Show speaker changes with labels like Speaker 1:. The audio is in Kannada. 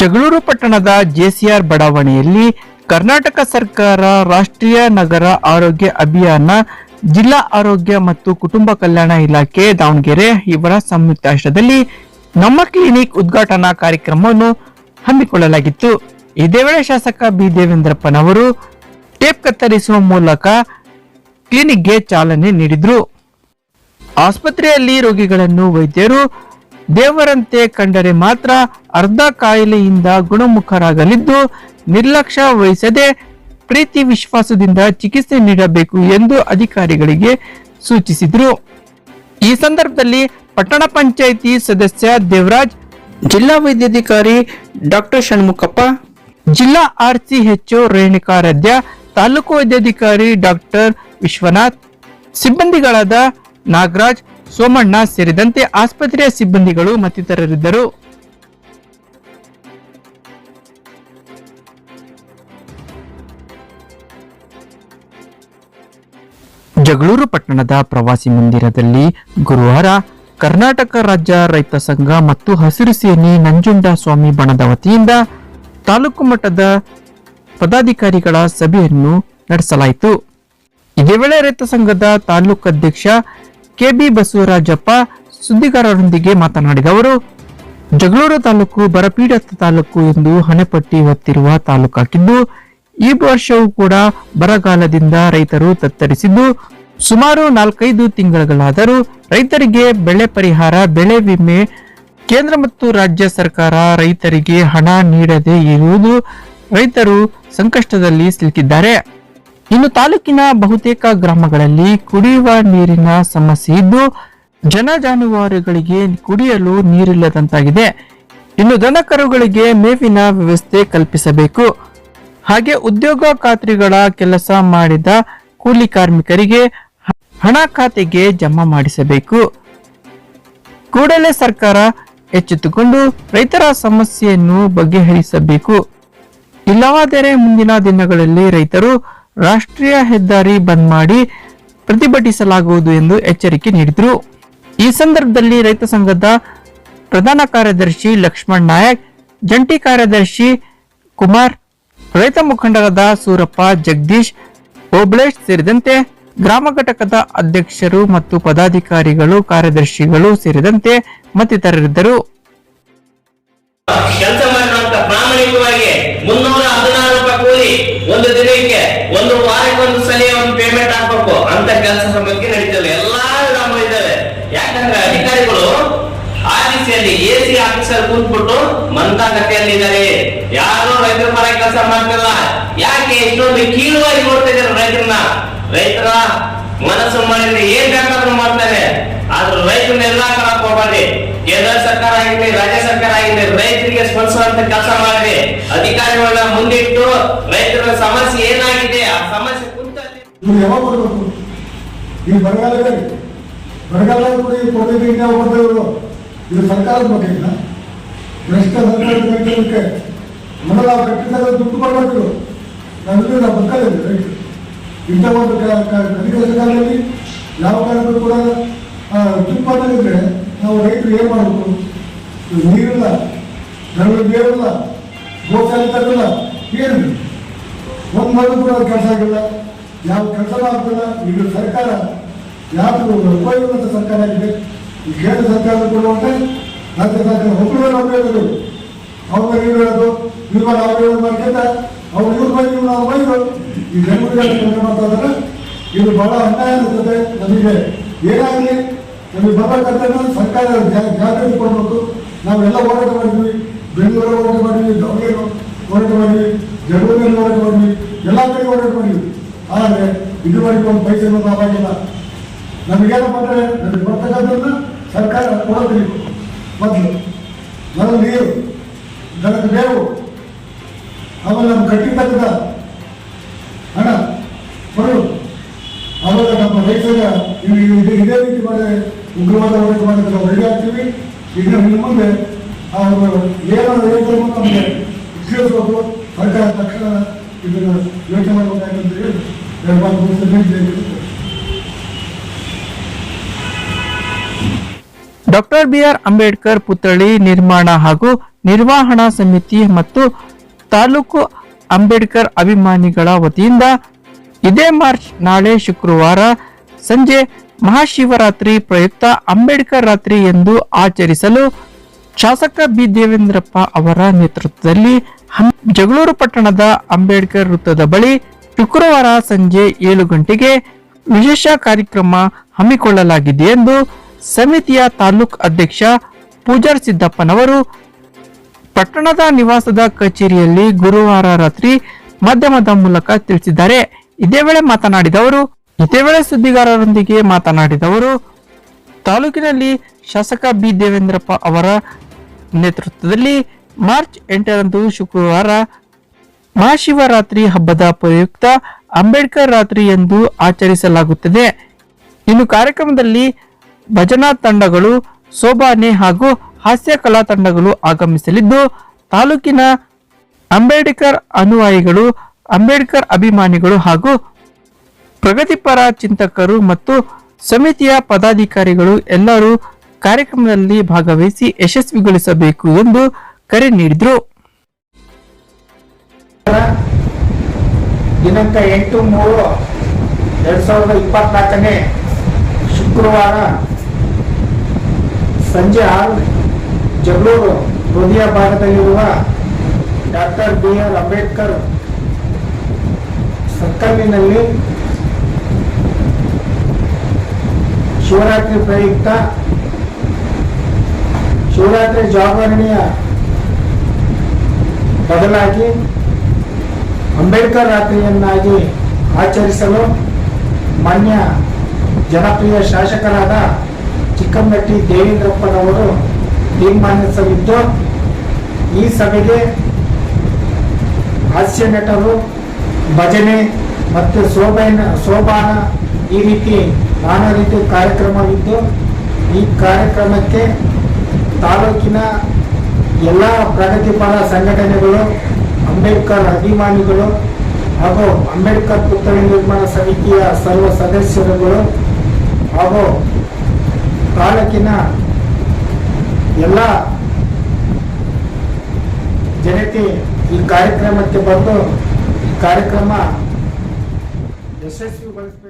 Speaker 1: ಜಗಳೂರು ಪಟ್ಟಣದ ಜೆಸಿಆರ್ ಬಡಾವಣೆಯಲ್ಲಿ ಕರ್ನಾಟಕ ಸರ್ಕಾರ ರಾಷ್ಟ್ರೀಯ ನಗರ ಆರೋಗ್ಯ ಅಭಿಯಾನ, ಜಿಲ್ಲಾ ಆರೋಗ್ಯ ಮತ್ತು ಕುಟುಂಬ ಕಲ್ಯಾಣ ಇಲಾಖೆ ದಾವಣಗೆರೆ ಇವರ ಸಂಯುಕ್ತಾಶ್ರಯದಲ್ಲಿ ನಮ್ಮ ಕ್ಲಿನಿಕ್ ಉದ್ಘಾಟನಾ ಕಾರ್ಯಕ್ರಮವನ್ನು ಹಮ್ಮಿಕೊಳ್ಳಲಾಗಿತ್ತು. ಇದೇ ವೇಳೆ ಶಾಸಕ ಬಿ ದೇವೇಂದ್ರಪ್ಪನವರು ಟೇಪ್ ಕತ್ತರಿಸುವ ಮೂಲಕ ಕ್ಲಿನಿಕ್ಗೆ ಚಾಲನೆ ನೀಡಿದ್ರು. ಆಸ್ಪತ್ರೆಯಲ್ಲಿ ರೋಗಿಗಳನ್ನು ವೈದ್ಯರು ದೇವರಂತೆ ಕಂಡರೆ ಮಾತ್ರ ಅರ್ಧ ಕಾಯಿಲೆಯಿಂದ ಗುಣಮುಖರಾಗಲಿದ್ದು ನಿರ್ಲಕ್ಷ್ಯ ವಹಿಸದೆ ಪ್ರೀತಿ ವಿಶ್ವಾಸದಿಂದ ಚಿಕಿತ್ಸೆ ನೀಡಬೇಕು ಎಂದು ಅಧಿಕಾರಿಗಳಿಗೆ ಸೂಚಿಸಿದರು. ಈ ಸಂದರ್ಭದಲ್ಲಿ ಪಟ್ಟಣ ಪಂಚಾಯಿತಿ ಸದಸ್ಯ ದೇವರಾಜ್, ಜಿಲ್ಲಾ ವೈದ್ಯಾಧಿಕಾರಿ ಡಾಕ್ಟರ್ ಷಣ್ಮುಖಪ್ಪ, ಜಿಲ್ಲಾ ಆರ್ಸಿಎಚ್ಒ ರೇಣುಕಾರಾಧ್ಯ, ತಾಲೂಕು ವೈದ್ಯಾಧಿಕಾರಿ ಡಾಕ್ಟರ್ ವಿಶ್ವನಾಥ್, ಸಿಬ್ಬಂದಿಗಳಾದ ನಾಗರಾಜ್ ಸೋಮಣ್ಣ ಸೇರಿದಂತೆ ಆಸ್ಪತ್ರೆಯ ಸಿಬ್ಬಂದಿಗಳು ಮತ್ತಿತರರಿದ್ದರು. ಜಗಳೂರು ಪಟ್ಟಣದ ಪ್ರವಾಸಿ ಮಂದಿರದಲ್ಲಿ ಗುರುವಾರ ಕರ್ನಾಟಕ ರಾಜ್ಯ ರೈತ ಸಂಘ ಮತ್ತು ಹಸಿರು ಸೇನೆ ನಂಜುಂಡ ಸ್ವಾಮಿ ಬಣದ ವತಿಯಿಂದ ತಾಲೂಕು ಮಟ್ಟದ ಪದಾಧಿಕಾರಿಗಳ ಸಭೆಯನ್ನು ನಡೆಸಲಾಯಿತು. ಇದೇ ವೇಳೆ ರೈತ ಸಂಘದ ತಾಲೂಕು ಅಧ್ಯಕ್ಷ ಕೆಬಿ ಬಸವರಾಜಪ್ಪ ಸುದ್ದಿಗಾರರೊಂದಿಗೆ ಮಾತನಾಡಿದ ಅವರು, ಜಗಳೂರು ತಾಲೂಕು ಬರಪೀಡಿತ ತಾಲೂಕು ಎಂದು ಹಣೆಪಟ್ಟಿ ಹೊತ್ತಿರುವ ತಾಲೂಕಾಗಿದ್ದು ಈ ವರ್ಷವೂ ಕೂಡ ಬರಗಾಲದಿಂದ ರೈತರು ತತ್ತರಿಸಿದ್ದು, ಸುಮಾರು ನಾಲ್ಕೈದು ತಿಂಗಳಾದರೂ ರೈತರಿಗೆ ಬೆಳೆ ಪರಿಹಾರ, ಬೆಳೆ ವಿಮೆ, ಕೇಂದ್ರ ಮತ್ತು ರಾಜ್ಯ ಸರ್ಕಾರ ರೈತರಿಗೆ ಹಣ ನೀಡದೇ ಇರುವುದು ರೈತರು ಸಂಕಷ್ಟದಲ್ಲಿ ಸಿಲುಕಿದ್ದಾರೆ. ಇನ್ನು ತಾಲೂಕಿನ ಬಹುತೇಕ ಗ್ರಾಮಗಳಲ್ಲಿ ಕುಡಿಯುವ ನೀರಿನ ಸಮಸ್ಯೆ ಇದ್ದು, ಜನ ಜಾನುವಾರುಗಳಿಗೆ ಕುಡಿಯಲು ನೀರಿಲ್ಲದಂತಾಗಿದೆ. ಇನ್ನು ದನಕರುಗಳಿಗೆ ಮೇವಿನ ವ್ಯವಸ್ಥೆ ಕಲ್ಪಿಸಬೇಕು. ಹಾಗೆ ಉದ್ಯೋಗ ಖಾತ್ರಿಗಳ ಕೆಲಸ ಮಾಡಿದ ಕೂಲಿ ಕಾರ್ಮಿಕರಿಗೆ ಹಣ ಖಾತೆಗೆ ಜಮಾ ಮಾಡಿಸಬೇಕು. ಕೂಡಲೇ ಸರ್ಕಾರ ಎಚ್ಚೆತ್ತುಕೊಂಡು ರೈತರ ಸಮಸ್ಯೆಯನ್ನು ಬಗೆಹರಿಸಬೇಕು. ಇಲ್ಲವಾದರೆ ಮುಂದಿನ ದಿನಗಳಲ್ಲಿ ರೈತರು ರಾಷ್ಟ್ರೀಯ ಹೆದ್ದಾರಿ ಬಂದ್ ಮಾಡಿ ಪ್ರತಿಭಟಿಸಲಾಗುವುದು ಎಂದು ಎಚ್ಚರಿಕೆ ನೀಡಿದರು. ಈ ಸಂದರ್ಭದಲ್ಲಿ ರೈತ ಸಂಘದ ಪ್ರಧಾನ ಕಾರ್ಯದರ್ಶಿ ಲಕ್ಷ್ಮಣ್ ನಾಯಕ್, ಜಂಟಿ ಕಾರ್ಯದರ್ಶಿ ಕುಮಾರ್, ರೈತ ಮುಖಂಡರಾದ ಸೂರಪ್ಪ, ಜಗದೀಶ್, ಓಬ್ಳೇಶ್ ಸೇರಿದಂತೆ ಗ್ರಾಮ ಘಟಕದ ಅಧ್ಯಕ್ಷರು ಮತ್ತು ಪದಾಧಿಕಾರಿಗಳು, ಕಾರ್ಯದರ್ಶಿಗಳು ಸೇರಿದಂತೆ ಮತ್ತಿತರರಿದ್ದರು.
Speaker 2: ಕೆಲಸ ಮಾಡಿರುವಂತ ಪ್ರಾಮಾಣಿಕವಾಗಿ ಮುನ್ನೂರ ಹದಿನಾರು ರೂಪಾಯಿ ಕೂಲಿ ಒಂದು ದಿನಕ್ಕೆ ಒಂದು ವಾರಕ್ಕೆ ಒಂದು ಸಲ ಒಂದು ಪೇಮೆಂಟ್ ಹಾಕ್ಬೇಕು. ಅಂತ ಕೆಲಸ ಸಮಯಕ್ಕೆ ನಡೀತದೆ ಎಲ್ಲಾ ಗ್ರಾಮ ಇದ್ದಾವೆ. ಯಾಕಂದ್ರೆ ಅಧಿಕಾರಿಗಳು ಆ ದಿಸೆಯಲ್ಲಿ ಎ ಸಿ ಆಫೀಸರ್ ಕೂತ್ಬಿಟ್ಟು ಮಂತಾಗತೆಯಲ್ಲಿದ್ದಾರೆ ಯಾರು ರೈತರ ಪರ ಕೆಲಸ ಮಾಡ್ತಿಲ್ಲ. ಯಾಕೆ ಇಷ್ಟೊಂದು ಕೀಳುವಾಗಿ ನೋಡ್ತಾ ಇದ್ದಾರೆ ರೈತರನ್ನ? ರೈತರ ಮನಸ್ಸು ಮಾಡಿದ್ರೆ ಏನ್ ಬೇಕಾದ್ರೂ ಮಾಡ್ತಾರೆ. ಆದ್ರೂ ರೈತರನ್ನೆಲ್ಲ ಕಳಕ್ ಹೋಗ್ಬಾರ್ದು ಕೇಂದ್ರ ಸರ್ಕಾರ ಆಗಿರ್ಲಿ, ರಾಜ್ಯ ಸರ್ಕಾರ ಆಗಿರ್ಲಿ, ರೈತರಿಗೆ ಸ್ಪಂದಿಸುವಂತ ಕೆಲಸ ಮಾಡಿ ಅಧಿಕಾರಿಗಳನ್ನ ಮುಂದಿಟ್ಟು ರೈತರ ಸಮಸ್ಯೆ ಏನಾಗಿದೆ, ಆ ಸಮಸ್ಯೆ ಕುರಿತು
Speaker 3: ಇವ್ರು ಯಾವಾಗ ಬರ್ಬೇಕು? ಈಗ ಬರಗಾಲ ಇದೆ ಬರಗಾಲ ಕೂಡ ಈ ಇದು ಸರ್ಕಾರದ ಬಗ್ಗೆ ಇಲ್ಲ. ಭ್ರಷ್ಟ ಸರ್ಕಾರದ ದುಡ್ಡು ಕೊಡಬೇಕು ನಾವೆಲ್ಲರೂ ನಾವು ಬದುಕಲ್ಲ ರೈತರು. ಇಂಥ ಒಂದು ಕಲಿಕೆ ಸರ್ಕಾರದಲ್ಲಿ ಯಾವ ಕಾರಣಕ್ಕೂ ಕೂಡ ಮಾಡಿದ್ರೆ ನಾವು ರೈತರು ಏನು ಮಾಡಬೇಕು? ನೀರಿಲ್ಲ ನಮಗೆ ಬೇರಿಲ್ಲ ಗೋಚಾಲಿ ತರಲ್ಲ, ಏನು? ಒಂದು ಮಗು ಕೂಡ ಕೆಲಸ ಆಗಿಲ್ಲ. ಯಾವ ಕೆಲಸ ಆಗ್ತಿಲ್ಲ ಈಗ ಸರ್ಕಾರ ಯಾವ ಉಪಯೋಗವಂತ ಸರ್ಕಾರ ಆಗಿದೆ? ಈ ಕೇಂದ್ರ ಸರ್ಕಾರ ಕೊಡುವಂತೆ ರಾಜ್ಯ ಸರ್ಕಾರ ಒಬ್ಬರು ಉಪಯೋಗಗಳು ಅವ್ರ ನೀವು ಹೇಳೋದು? ನೀವು ಅವ್ರು ಮಾಡ್ಕೊಂಡ ಅವ್ರು ಇವ್ರ ಬಗ್ಗೆ ನಾವು ಬೈದು, ಈ ಕೆಲಸ ಮಾಡ್ತಾ ಇದ್ದಾರೆ. ಇದು ಬಹಳ ಅನ್ಯಾಯ ಅನಿಸುತ್ತೆ ನಮಗೆ ಏನಾಗಲಿ ನಮಗೆ ಬರಬೇಕಂತ ಸರ್ಕಾರ ಜಾ- ಜಾಗೃತಿ ಕೊಡಬೇಕು. ನಾವೆಲ್ಲ ಹೋರಾಟ ಮಾಡಿದ್ವಿ. ಬೆಂಗಳೂರು ಹೋರಾಟ ಮಾಡಿದ್ವಿ ದಾವಣಗೆರೆ ಹೋರಾಟ ಮಾಡಿದ್ವಿ, ಜಗಳೂರಿನಲ್ಲಿ ಹೋರಾಟ ಮಾಡಿದ್ವಿ. ಎಲ್ಲ ಕಡೆ ಹೋರಾಟ ಮಾಡಿದ್ವಿ. ಆದರೆ ಇದುವರೆಗೂ ಒಂದು ಪೈಸೆ ಲಾಭ ಆಗಿಲ್ಲ. ನಮಗೇನಪ್ಪ ಅಂದರೆ ನಮಗೆ ಬರ್ತಕ್ಕಂಥದ್ದನ್ನ ಸರ್ಕಾರ ಕೊಡೋದಿಲ್ಲ. ಮೊದಲು ಮೊದಲು ನೀರು ನನಗೆ ಬೇವು ಆಮೇಲೆ ನಮ್ಮ ಕಟ್ಟಿರ್ತಕ್ಕಂಥ ಹಣ ಬರೋದು ಆವಾಗ ನಮ್ಮ ರೈತರ ಇದೇ ರೀತಿ ಮಾಡಿ ಉಗ್ರವಾದ ಹೋರಾಟ ಮಾಡಿದ್ರೆ ನಾವು ರೆಡಿ ಆಗ್ತೀವಿ ಈಗ ಇನ್ನು ಮುಂದೆ ಅವರು ಏನು ರೈತರು ನಮಗೆ ತಿಳಿಸ್ಬೇಕು ಸರ್ಕಾರ ತಕ್ಷಣ ಇದನ್ನು ಯೋಚನೆ ಮಾಡಬೇಕಾಗಂತ ಹೇಳಿ.
Speaker 1: ಡಾಕ್ಟರ್ ಬಿಆರ್ ಅಂಬೇಡ್ಕರ್ ಪುತ್ಥಳಿ ನಿರ್ಮಾಣ ಹಾಗೂ ನಿರ್ವಹಣಾ ಸಮಿತಿ ಮತ್ತು ತಾಲೂಕು ಅಂಬೇಡ್ಕರ್ ಅಭಿಮಾನಿಗಳ ವತಿಯಿಂದ ಇದೇ ಮಾರ್ಚ್ ನಾಳೆ ಶುಕ್ರವಾರ ಸಂಜೆ ಮಹಾಶಿವರಾತ್ರಿ ಪ್ರಯುಕ್ತ ಅಂಬೇಡ್ಕರ್ ರಾತ್ರಿ ಎಂದು ಆಚರಿಸಲು ಶಾಸಕ ಬಿ ದೇವೇಂದ್ರಪ್ಪ ಅವರ ನೇತೃತ್ವದಲ್ಲಿ ಜಗಳೂರು ಪಟ್ಟಣದ ಅಂಬೇಡ್ಕರ್ ವೃತ್ತದ ಬಳಿ ಶುಕ್ರವಾರ ಸಂಜೆ ಏಳು ಗಂಟೆಗೆ ವಿಶೇಷ ಕಾರ್ಯಕ್ರಮ ಹಮ್ಮಿಕೊಳ್ಳಲಾಗಿದೆ ಎಂದು ಸಮಿತಿಯ ತಾಲೂಕ್ ಅಧ್ಯಕ್ಷ ಪೂಜಾರ್ ಸಿದ್ದಪ್ಪನವರು ಪಟ್ಟಣದ ನಿವಾಸದ ಕಚೇರಿಯಲ್ಲಿ ಗುರುವಾರ ರಾತ್ರಿ ಮಾಧ್ಯಮದ ಮೂಲಕ ತಿಳಿಸಿದ್ದಾರೆ. ಇದೇ ವೇಳೆ ಮಾತನಾಡಿದವರು ಇದೇ ವೇಳೆ ಸುದ್ದಿಗಾರರೊಂದಿಗೆ ಮಾತನಾಡಿದವರು, ತಾಲೂಕಿನಲ್ಲಿ ಶಾಸಕ ಬಿ ದೇವೇಂದ್ರಪ್ಪ ಅವರ ನೇತೃತ್ವದಲ್ಲಿ ಮಾರ್ಚ್ ಎಂಟರಂದು ಶುಕ್ರವಾರ ಮಹಾಶಿವರಾತ್ರಿ ಹಬ್ಬದ ಪ್ರಯುಕ್ತ ಅಂಬೇಡ್ಕರ್ ರಾತ್ರಿ ಎಂದು ಆಚರಿಸಲಾಗುತ್ತದೆ. ಇನ್ನು ಕಾರ್ಯಕ್ರಮದಲ್ಲಿ ಭಜನಾ ತಂಡಗಳು, ಸೋಬಾನೆ ಹಾಗೂ ಹಾಸ್ಯ ಕಲಾ ತಂಡಗಳು ಆಗಮಿಸಲಿದ್ದು, ತಾಲೂಕಿನ ಅಂಬೇಡ್ಕರ್ ಅನುಯಾಯಿಗಳು, ಅಂಬೇಡ್ಕರ್ ಅಭಿಮಾನಿಗಳು ಹಾಗೂ ಪ್ರಗತಿಪರ ಚಿಂತಕರು ಮತ್ತು ಸಮಿತಿಯ ಪದಾಧಿಕಾರಿಗಳು ಎಲ್ಲರೂ ಕಾರ್ಯಕ್ರಮದಲ್ಲಿ ಭಾಗವಹಿಸಿ ಯಶಸ್ವಿಗೊಳಿಸಬೇಕು ಎಂದು ಕರೆ ನೀಡಿದರು.
Speaker 4: ದಿನಾಂಕ ಎಂಟು, ಮೂರು, ಎರಡು ಸಾವಿರದ ಇಪ್ಪತ್ನಾಲ್ಕನೇ ಶುಕ್ರವಾರ ಸಂಜೆ ಆರು ಜಗಳೂರು ಹೃದಯ ಭಾಗದಲ್ಲಿರುವ ಡಾಕ್ಟರ್ ಬಿ ಆರ್ ಅಂಬೇಡ್ಕರ್ ಸರ್ಕಲ್ಲಿನಲ್ಲಿ ಶಿವರಾತ್ರಿ ಪ್ರಯುಕ್ತ ಶಿವರಾತ್ರಿ ಜಾಗರಣೆಯ ಬದಲಾಗಿ ಅಂಬೇಡ್ಕರ್ ರಾತ್ರಿಯನ್ನಾಗಿ ಆಚರಿಸಲು ಮಾನ್ಯ ಜನಪ್ರಿಯ ಶಾಸಕರಾದ ಚಿಕ್ಕಮಟ್ಟಿ ದೇವೇಂದ್ರಪ್ಪನವರು ತೀರ್ಮಾನಿಸಲಿದ್ದು, ಈ ಸಭೆಗೆ ಹಾಸ್ಯ ನಟರು ಭಜನೆ ಮತ್ತು ಸೋಬೈನ ಶೋಭಾನ ಈ ರೀತಿ ನಾನಾ ರೀತಿ ಕಾರ್ಯಕ್ರಮವಿದ್ದು, ಈ ಕಾರ್ಯಕ್ರಮಕ್ಕೆ ತಾಲೂಕಿನ ಎಲ್ಲ ಪ್ರಗತಿಪರ ಸಂಘಟನೆಗಳು, ಅಂಬೇಡ್ಕರ್ ಅಭಿಮಾನಿಗಳು ಹಾಗೂ ಅಂಬೇಡ್ಕರ್ ಪುತ್ಥಳಿ ನಿರ್ಮಾಣ ಸಮಿತಿಯ ಸರ್ವ ಸದಸ್ಯರುಗಳು ಹಾಗೂ ತಾಲೂಕಿನ ಎಲ್ಲ ಜನತೆ ಈ ಕಾರ್ಯಕ್ರಮಕ್ಕೆ ಬಂದು ಈ ಕಾರ್ಯಕ್ರಮ ಯಶಸ್ವಿಗೊಳಿಸ